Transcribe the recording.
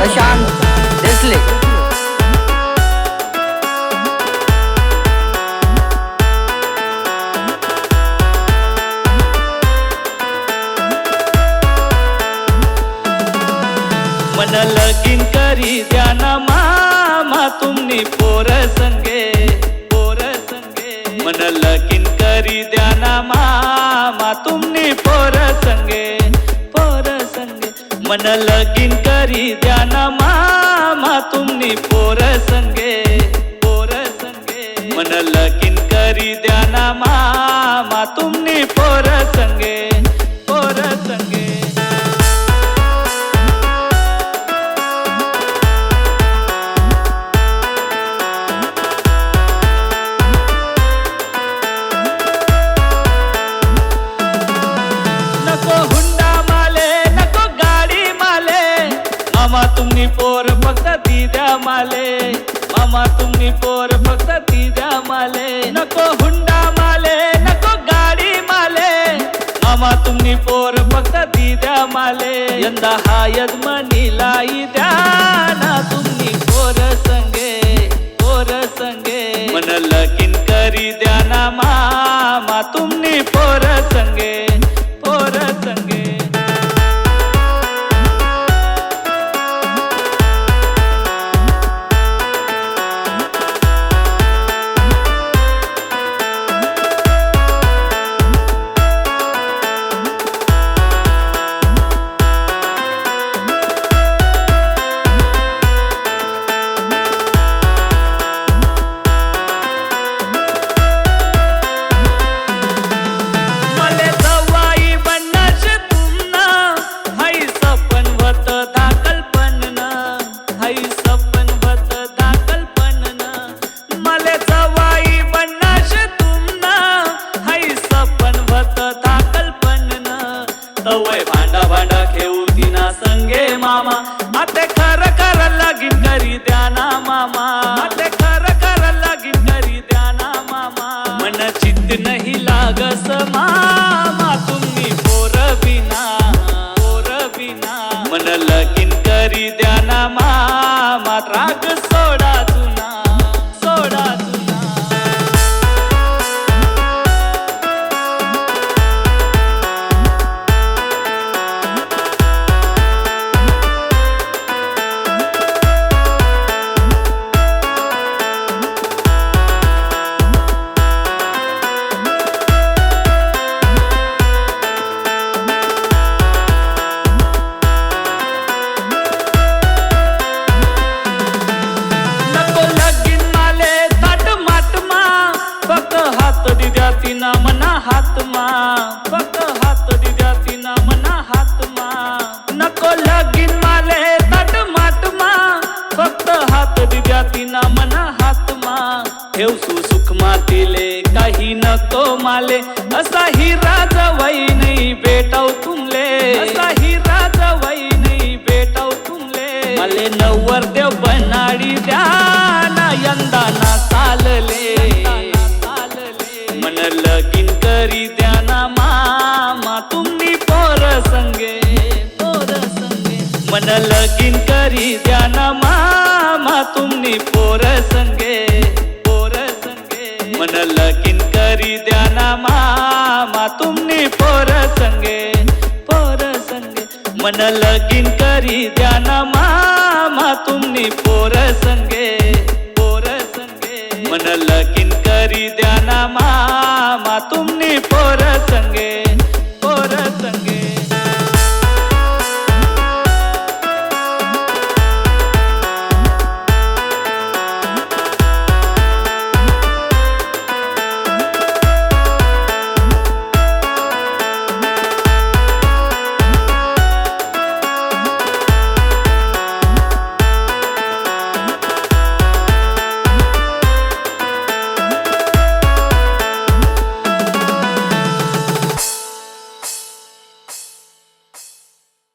प्रशांत देसले. मन लगीन करी द्या ना मामा तुमनी मन लगीन करी द्या ना मामा तुम्ही पोर संगे पोर संगे. मन लगीन करी द्या ना मामा तुम्ही पोर संगे. माले. मामा तुम्ही पोर फक्त ती द्या माले. नको हुंडा माले नको गाडी माले. मामा तुम्ही पोर फक्त ती द्या माले. यंदा हा यजमनीला द्या ना तुम्ही पोर संगे पोर संगे. मन लगीन करी द्या ना मामा तुम्ही पोर संगे. तवय भांडा भांडा खेळू तिना संगे मामा. आते खर खर लागीन करी द्या ना मामा. आते खर खर लागीन करी द्या ना मामा. मन चित्त नाही लागस मामा. तुम्ही पोर बिना पोर बिना. मन लगीन करी द्या ना मामा ರಾಗ हातमा फक्त हात दिद्या तिना मना हातमा. नको लगीन माले ताट माटमा फक्त हात दिद्या तिना मना हातमा. ठेव सुख मातीले काही नको माले लगीन करी द्या ना मामा तुम्ही पोर संगे. पोर संगे मन लगीन करी द्या ना मामा तुम्ही पोर संगे. पोर संगे मन लगीन करी द्या ना मामा तुम्ही पोर संगे. पोर संगे मन लगीन करी द्या ना मामा तुम्ही पोर संगे पोर संगे. मन लगीन करी द्या ना मामा तुम्ही पोर संगे पोर संगे.